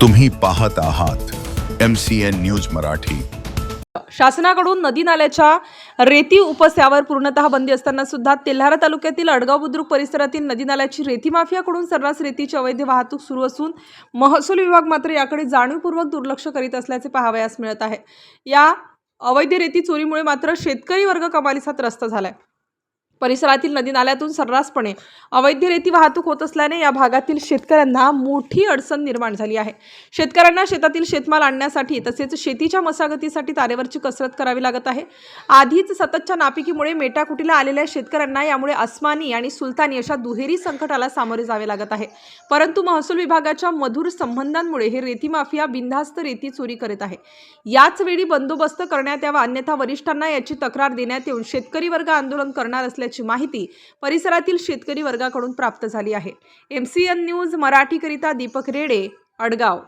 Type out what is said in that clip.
तुम्ही पाहत आहात M C N news Marathi. शासनाकडून नदी नाल्याच्या रेती उपस्यावर पूर्णतः बंदी असताना सुद्धा तेल्हारा तालुक्यातील अडगाव बुद्रुक परिसरातील नदी नाल्याची रेती माफियाकडून सर्रास रेतीची अवैध वाहतूक सुरू असून महसूल विभाग मात्र याकडे जाणीवपूर्वक दुर्लक्ष करीत असल्याचे पाहावयास मिळत आहे. या अवैध रेती चोरीमुळे मात्र शेतकरी वर्ग कमालीचा त्रस्त झालाय. परिसरातील नदी नाल्यातून सर्रासपणे अवैध रेती वाहतूक होत असल्याने या भागातील शेतकऱ्यांना मोठी अडचण निर्माण झाली आहे. शेतकऱ्यांना शेतातील शेतमाल आणण्यासाठी तसेच शेतीच्या मशागतीसाठी तारेवरची कसरत करावी लागत आहे. आधीच सततच्या नापिकीमुळे मेटाकुटीला आलेल्या शेतकऱ्यांना यामुळे अस्मानी आणि सुलतानी अशा दुहेरी संकटाला सामोरे जावे लागत आहे. परंतु महसूल विभागाच्या मधुर संबंधांमुळे हे रेती माफिया बिनधास्त रेती चोरी करत आहे. याच वेळी बंदोबस्त करण्यात यावा अन्यथा वरिष्ठांना याची तक्रार देण्यात येऊन शेतकरी वर्ग आंदोलन करणार असल्याची माहिती परिसरातील शेतकरी वर्गाकडून प्राप्त झाली आहे. एम सी एन न्यूज मराठीकरिता दीपक रेडे अडगाव